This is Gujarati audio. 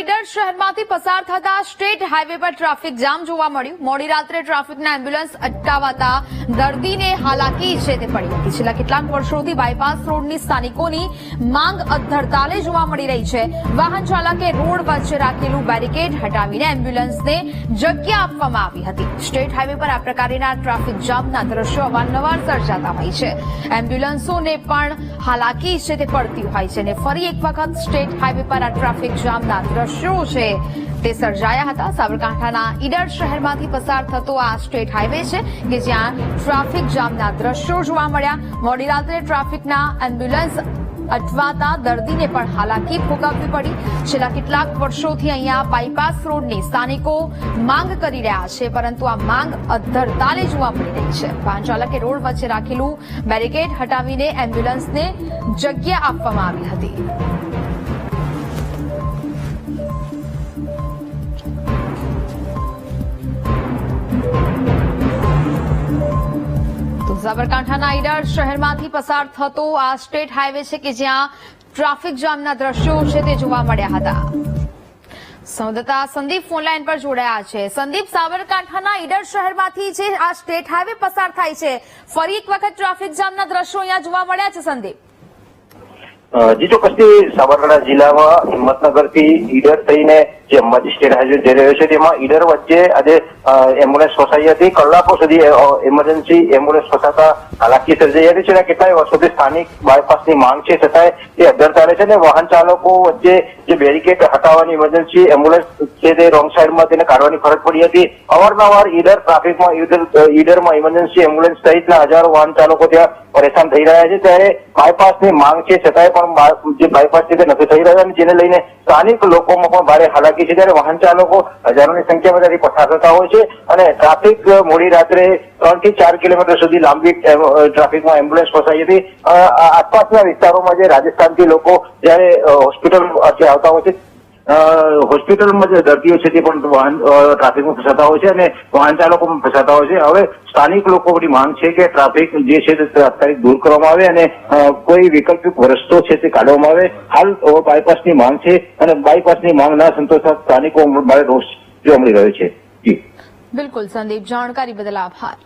এটা શહેરમાંથી પસાર થતા સ્ટેટ હાઈવે પર ટ્રાફિક જામ જોવા મળ્યું. મોડી રાત્રે ટ્રાફિકના એમ્બ્યુલન્સ અટકાવાતા દર્દીને હાલાકી છે તે પડી હતી. છેલ્લા કેટલાક વર્ષોથી બાયપાસ રોડની સ્થાનિકોની માંગ અધડતાલે જોવા મળી રહી છે. વાહન ચાલકે રોડ વચ્ચે રાખેલું બેરિકેડ હટાવીને એમ્બ્યુલન્સને જગ્યા આપવામાં આવી હતી. સ્ટેટ હાઈવે પર આ પ્રકારના ટ્રાફિક જામના દ્રશ્યો અવારનવાર સર્જાતા હોય છે. એમ્બ્યુલન્સોને પણ હાલાકી છે તે પડતી હોય છે અને ફરી એક વખત સ્ટેટ હાઈવે પર આ ટ્રાફિક જામના દ્રશ્યો છે. તે સર્જાયા હતા સાબરકાંઠાના ઈડર શહેરમાંથી પસાર થતો આ સ્ટેટ હાઈવે છે કે જ્યાં ટ્રાફિક જામના દ્રશ્યો જોવા મળ્યા. મોડી રાત્રે ટ્રાફિકના એમ્બ્યુલન્સ અટવાતા દર્દીને પણ હાલાકી ભોગવવી પડી. છેલ્લા કેટલાક વર્ષોથી અહીંયા બાયપાસ રોડની સ્થાનિકો માંગ કરી રહ્યા છે, પરંતુ આ માંગ અધ્ધરતાલે જોવા મળી રહી છે. વાહન ચાલકે રોડ વચ્ચે રાખેલું બેરિકેડ હટાવીને એમ્બ્યુલન્સને જગ્યા આપવામાં આવી હતી. સાબરકાંઠાના ઈડર શહેરમાંથી પસાર થતો આ સ્ટેટ હાઈવે છે કે જ્યાં ટ્રાફિક જામના દ્રશ્યો છે તે જોવા મળ્યા હતા. સંવાદદાતા સંદીપ ફોનલાઈન પર જોડાયા છે. સંદીપ, સાબરકાંઠાના ઈડર શહેરમાંથી જે આ સ્ટેટ હાઈવે પસાર થાય છે, ફરી એક વખત ટ્રાફિક જામના દ્રશ્યો અહીંયા જોવા મળ્યા છે, સંદીપ? જી ચોક્કસથી સાબરકાંઠા જિલ્લામાં હિંમતનગરથી ઈડર થઈને જે મજિસ્ટ્રેટ હાઈવે જઈ રહ્યો છે, તેમાં ઈડર વચ્ચે આજે એમ્બ્યુલન્સ ફસાઈ હતી. કલાકો સુધી ઇમરજન્સી એમ્બ્યુલન્સ ફસાતા હાલાકી સર્જાઈ હતી છે અને કેટલાય વર્ષોથી સ્થાનિક બાયપાસની માંગ છે, છતાંય તે ચાલે છે અને વાહન ચાલકો વચ્ચે જે બેરિકેડ હટાવવાની ઇમરજન્સી એમ્બ્યુલન્સ છે તે રોંગ સાઈડમાં તેને કાઢવાની ફરજ પડી હતી. અવારનવાર ઈડર ટ્રાફિકમાં, ઈડર ઈડરમાં ઇમરજન્સી એમ્બ્યુલન્સ સહિતના હજારો વાહન ચાલકો ત્યાં પરેશાન થઈ રહ્યા છે. ત્યારે બાયપાસની માંગ છે, છતાંય પણ જે બાયપાસ છે તે નથી થઈ રહ્યો અને જેને લઈને સ્થાનિક લોકોમાં પણ ભારે હાલાકી છે ત્યારે વાહન ચાલકો હજારોની સંખ્યામાં ત્યાંથી પસાર થતા હોય છે અને ટ્રાફિક મોડી રાત્રે ત્રણથી ચાર કિલોમીટર સુધી લાંબી ટ્રાફિકમાં એમ્બ્યુલન્સ ફસાઈ હતી. આસપાસના વિસ્તારોમાં જે રાજસ્થાનથી લોકો જયારે હોસ્પિટલ આવતા હોય છે હોસ્પિટલમાં જે દર્દીઓ છે તે પણ વાહન ટ્રાફિકમાં ફસાતા હોય છે અને વાહન ચાલકો પણ ફસાતા હોય છે. હવે સ્થાનિક લોકોની માંગ છે કે ટ્રાફિક જે છે તે તાત્કાલિક દૂર કરવામાં આવે અને કોઈ વૈકલ્પિક રસ્તો છે તે કાઢવામાં આવે. હાલ બાયપાસની માંગ છે અને બાયપાસની માંગ ના સંતોષતા સ્થાનિકો મારે રોષ જોવા મળી રહ્યો છે. જી. બિલકુલ, સંદીપ, જાણકારી બદલ આભાર.